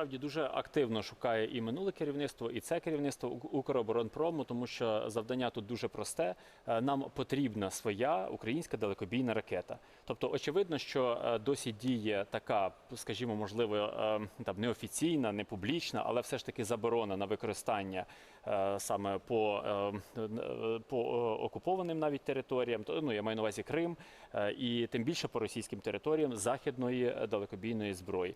насправді дуже активно шукає і минуле керівництво, і це керівництво Укроборонпрому, тому що завдання тут дуже просте. Е, Нам потрібна своя українська далекобійна ракета. Тобто, очевидно, що е, досі діє така, скажімо, можливо, е, там неофіційна, не публічна, але все ж таки заборона на використання саме по, по окупованим навіть територіям. То ну я маю на увазі Крим, і тим більше по російським територіям західної далекобійної зброї.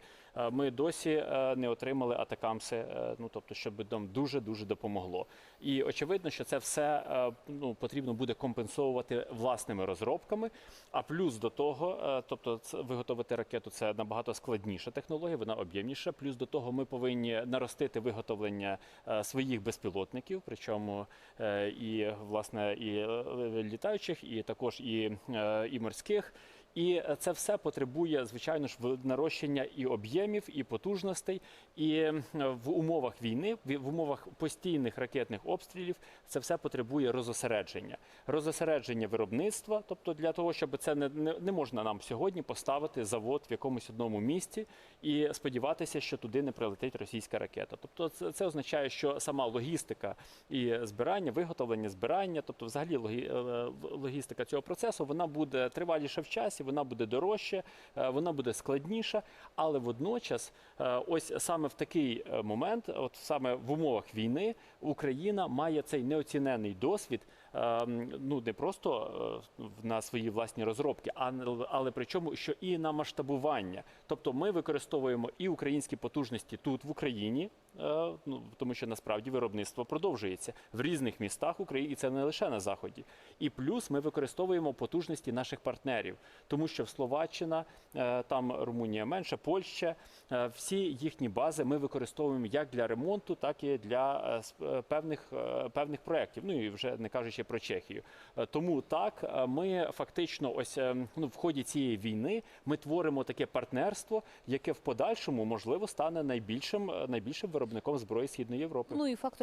Ми досі не отримали атакамси, е, ну тобто, щоб нам дуже дуже допомогло. І очевидно, що це все е, ну потрібно буде компенсовувати власними розробками. А плюс до того, е, тобто, виготовити ракету це набагато складніша технологія, вона об'ємніша. Плюс до того, ми повинні наростити виготовлення своїх безпілотників, причому і власне і літаючих, і також і, і морських. І це все потребує, звичайно ж, нарощення і об'ємів, і потужностей. І е, в умовах війни, в умовах постійних ракетних обстрілів, це все потребує розосередження. Розосередження виробництва, тобто для того, щоб це не, не, не можна нам сьогодні поставити завод в якомусь одному місці і сподіватися, що туди не прилетить російська ракета. Тобто, це, це означає, що сама логістика і збирання, виготовлення, збирання, тобто, взагалі логі, е, логістика цього процесу, вона буде триваліша в часі, вона буде дорожче, е, вона буде складніша, але водночас, е, ось саме в такий е, момент, от саме в умовах війни, Україна має цей неоцінений досвід. Ну не просто на свої власні розробки, а але причому що і на масштабування. Тобто ми використовуємо і українські потужності тут в Україні, ну тому що насправді виробництво продовжується в різних містах України, і це не лише на заході. І плюс ми використовуємо потужності наших партнерів, тому що в Словаччина, е, там Румунія менше, Польща, е, всі їхні бази ми використовуємо як для ремонту, так і для е, певних певних проєктів. Ну і вже не кажучи про Чехію. Тому так ми фактично, ось ну в ході цієї війни ми творимо таке партнерство, яке в подальшому можливо стане найбільшим найбільшим виробником зброї Східної Європи. Ну і фактор